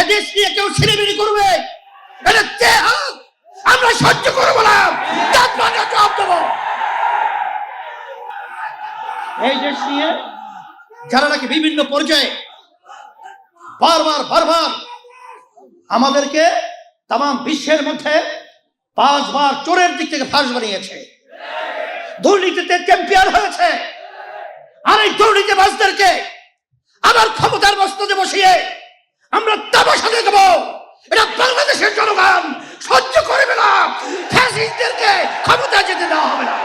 এদেশ নিয়ে কেউ ছিনিমিনি করবে? আমরা সহ্য করব না। মানে জবাব দেবো। এই দেশ নিয়ে যারা নাকি বিভিন্ন পর্যায়ে বারবার বারবার আমাদেরকে তাম বিশ্বের মধ্যে পাঁচবার চোরের দিক থেকে ফাঁস বানিয়েছে। দুর্নীতিতে চ্যাম্পিয়ন হয়েছে। আর এই দুর্নীতিবাজদেরকে আবার ক্ষমতার বস্তুতে বসিয়ে আমরা তামাশা দেখব এটা বাংলাদেশের জনগণ সহ্য করবে না ফ্যাসিস্টদেরকে ক্ষমতা যেতে দেওয়া হবে না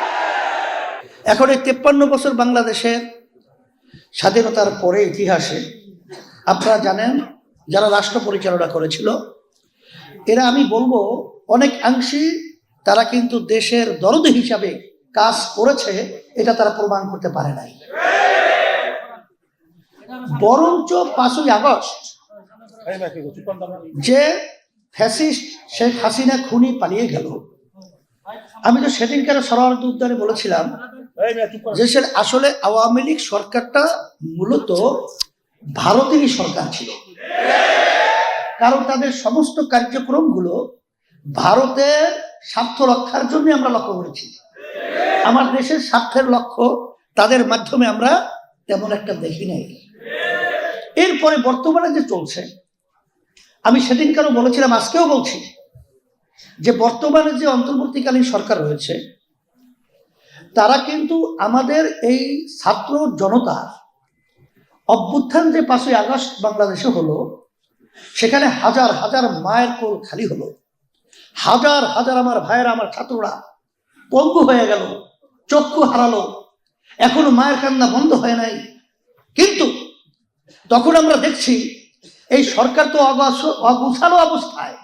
এখন এই তেপ্পান্ন বছর বাংলাদেশের স্বাধীনতার পরে ইতিহাসে আপনারা জানেন, যারা রাষ্ট্র পরিচালনা করেছিল, এরা আমি বলব অনেক অংশী তারা কিন্তু দেশের দরদ হিসাবে কাজ করেছে, এটা তারা প্রমাণ করতে পারে নাই। বরঞ্চ পাঁচই আগস্ট যে ফ্যাসিস্ট শেখ হাসিনা খুনি পালিয়ে গেল। আমি তো সেদিনকার সরোয়ার উদ্যানে বলেছিলাম দেশের আসলে আওয়ামী লীগ সরকারটা মূলত ভারতেরই সরকার ছিল। কারণ তাদের সমস্ত কার্যক্রমগুলো ভারতের স্বার্থ রক্ষার জন্য আমরা লক্ষ্য করেছি। আমার দেশের স্বার্থের লক্ষ্য তাদের মাধ্যমে আমরা তেমন একটা দেখি নাই। এরপরে বর্তমানে যে চলছে, আমি সেদিনকারও বলেছিলাম, আজকেও বলছি যে বর্তমানে যে অন্তর্বর্তীকালীন সরকার রয়েছে তারা কিন্তু আমাদের এই ছাত্র জনতা অভ্যুত্থান যে পাঁচই আগস্ট বাংলাদেশে হলো, সেখানে হাজার হাজার মায়ের কোল খালি হলো। হাজার হাজার আমার ভাইয়েরা, আমার ছাত্ররা পঙ্গু হয়ে গেল, চক্ষু হারালো। এখনও মায়ের কান্না বন্ধ হয় নাই। কিন্তু তখন আমরা দেখছি, এই সরকার তো অগুছালো অবস্থায়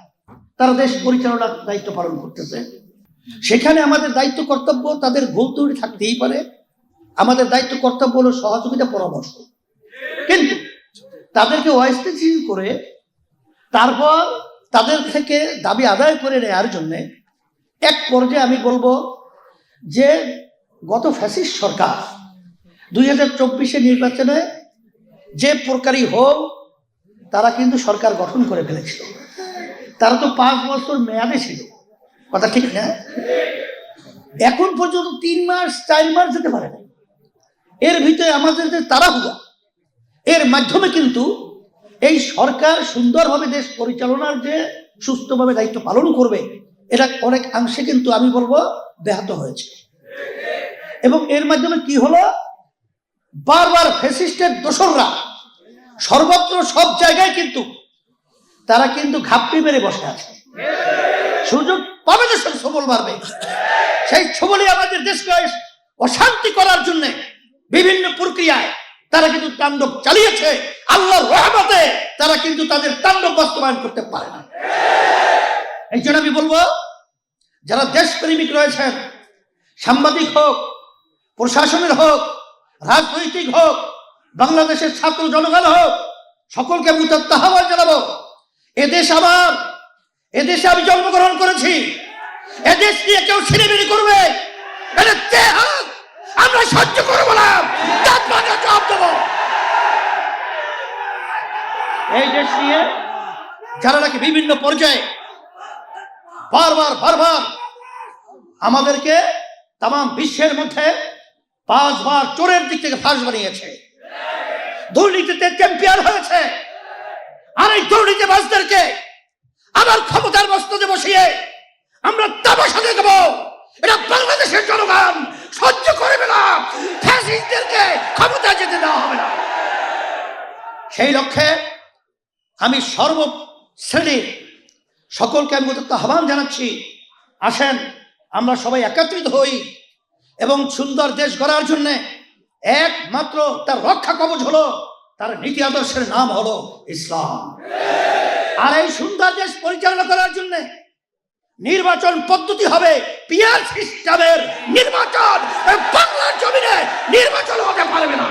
তারা দেশ পরিচালনার দায়িত্ব পালন করতেছে। সেখানে আমাদের দায়িত্ব কর্তব্য, তাদের ভুল ত্রুটি থাকতেই পারে। আমাদের দায়িত্ব কর্তব্য হলো সহযোগিতা, পরামর্শ। কিন্তু তাদেরকে অস্থিতিশীল করে তারপর তাদের থেকে দাবি আদায় করে নেওয়ার জন্যে এক পর্যায়ে আমি বলব যে গত ফ্যাসিস্ট সরকার দুই হাজার চব্বিশে নির্বাচনে যে প্রকারই হোক, তারা কিন্তু সরকার গঠন করে ফেলেছিল। তারা তো পাঁচ বছর মেয়াদে ছিল। কথা ঠিক না? এখন পর্যন্ত তিন মাস, চার মাস যেতে পারে না এর ভিতরে আমাদের যে তাড়াহুড়া, এর মাধ্যমে কিন্তু এই সরকার সুন্দরভাবে দেশ পরিচালনার যে সুস্থভাবে দায়িত্ব পালন করবে, এটা অনেক অংশে কিন্তু আমি বলব ব্যাহত হয়েছে। এবং এর মাধ্যমে কি হলো? বারবার ফেসিস্টের দোসররা, সর্বত্র সব জায়গায় কিন্তু তারা কিন্তু ঘাপটি মেরে বসে আছে। সুযোগ পাবে দেশের সবল বাড়বে সেই ছবলে আমাদের দেশকে অশান্তি করার জন্য বিভিন্ন প্রক্রিয়ায় তারা কিন্তু তাণ্ডব চালিয়েছে। আল্লাহর রহমতে তারা কিন্তু তাদের তাণ্ডব বাস্তবায়ন করতে পারে না। এই জন্য আমি বলব, যারা দেশপ্রেমিক রয়েছেন, সাংবাদিক হোক, প্রশাসনের হোক, রাজনৈতিক হোক, বাংলাদেশের ছাত্র জনগণ হোক, সকলকে উত্তপ্ত জানাব, এদেশ আমার এদেশে আমি জন্মগ্রহণ করেছি। এদেশ নিয়ে কেউ ছিনিমিনি করবে। আমরা সহ্য করব না। জবাব দেবো। এই দেশ নিয়ে যারা নাকি বিভিন্ন পর্যায়ে বারবার বারবার আমাদেরকে তাম বিশ্বের মধ্যে পাঁচবার চোরের দিক থেকে ফাঁস বানিয়েছে। দুর্নীতিতে চ্যাম্পিয়ন হয়েছে। আর এই দুর্নীতিবাজদেরকে আবার ক্ষমতার বস্তুতে বসিয়ে আমরা তামাশা দেখব। এটা বাংলাদেশের জনগণ সহ্য করবে না। ফ্যাসিস্টদেরকে ক্ষমতা যেতে দেওয়া হবে না। সেই লক্ষ্যে আমি সর্ব শ্রেণির সকলকে আমি উদ্যত আহ্বান জানাচ্ছি, আসেন আমরা সবাই একত্রিত হই এবং সুন্দর দেশ গড়ার জন্যে একমাত্র তার রক্ষা কবচ হলো, তার নীতি আদর্শের নাম হলো ইসলাম। আর এই সুন্দর দেশ পরিচালনা করার জন্য নির্বাচন পদ্ধতি হবে পিয়ার সিস্টেমের নির্বাচন। বাংলার জমিনে নির্বাচন হতে পারবে না।